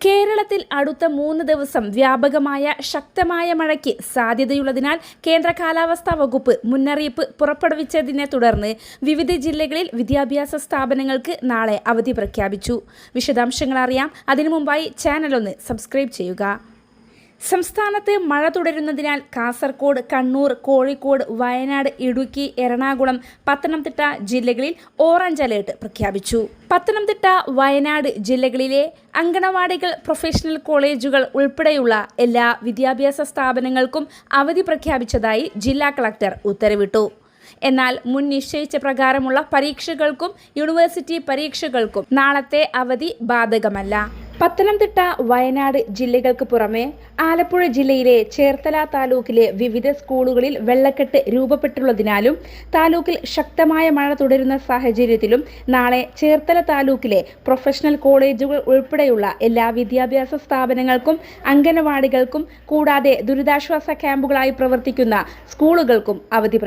കേരളത്തിൽ അടുത്ത മൂന്ന് ദിവസം വ്യാപകമായ ശക്തമായ മഴയ്ക്ക് സാധ്യതയുള്ളതിനാൽ കേന്ദ്ര കാലാവസ്ഥാ വകുപ്പ് മുന്നറിയിപ്പ് പുറപ്പെടുവിച്ചതിനെ തുടർന്ന് വിവിധ ജില്ലകളിൽ വിദ്യാഭ്യാസ സ്ഥാപനങ്ങൾക്ക് നാളെ അവധി പ്രഖ്യാപിച്ചു. വിശദാംശങ്ങൾ അറിയാം അതിനു മുമ്പായി ചാനൽ ഒന്ന് സബ്സ്ക്രൈബ് ചെയ്യുക. സംസ്ഥാനത്ത് മഴ തുടരുന്നതിനാൽ കാസർകോട് കണ്ണൂർ കോഴിക്കോട് വയനാട് ഇടുക്കി എറണാകുളം പത്തനംതിട്ട ജില്ലകളിൽ ഓറഞ്ച് അലേർട്ട് പ്രഖ്യാപിച്ചു. പത്തനംതിട്ട വയനാട് ജില്ലകളിലെ അങ്കണവാടികൾ പ്രൊഫഷണൽ കോളേജുകൾ ഉൾപ്പെടെയുള്ള എല്ലാ വിദ്യാഭ്യാസ സ്ഥാപനങ്ങൾക്കും അവധി പ്രഖ്യാപിച്ചതായി ജില്ലാ കളക്ടർ ഉത്തരവിട്ടു. എന്നാൽ മുൻ നിശ്ചയിച്ച പ്രകാരമുള്ള പരീക്ഷകൾക്കും യൂണിവേഴ്സിറ്റി പരീക്ഷകൾക്കും നാളത്തെ അവധി ബാധകമല്ല. പത്തനംതിട്ട വയനാട് ജില്ലകൾക്ക് പുറമെ ആലപ്പുഴ ജില്ലയിലെ ചേർത്തല താലൂക്കിലെ വിവിധ സ്കൂളുകളിൽ വെള്ളക്കെട്ട് രൂപപ്പെട്ടുള്ളതിനാലും താലൂക്കിൽ ശക്തമായ മഴ തുടരുന്ന സാഹചര്യത്തിലും നാളെ ചേർത്തല താലൂക്കിലെ പ്രൊഫഷണൽ കോളേജുകൾ ഉൾപ്പെടെയുള്ള എല്ലാ വിദ്യാഭ്യാസ സ്ഥാപനങ്ങൾക്കും അംഗനവാടികൾക്കും കൂടാതെ ദുരിതാശ്വാസ ക്യാമ്പുകളായി പ്രവർത്തിക്കുന്ന സ്കൂളുകൾക്കും അവധി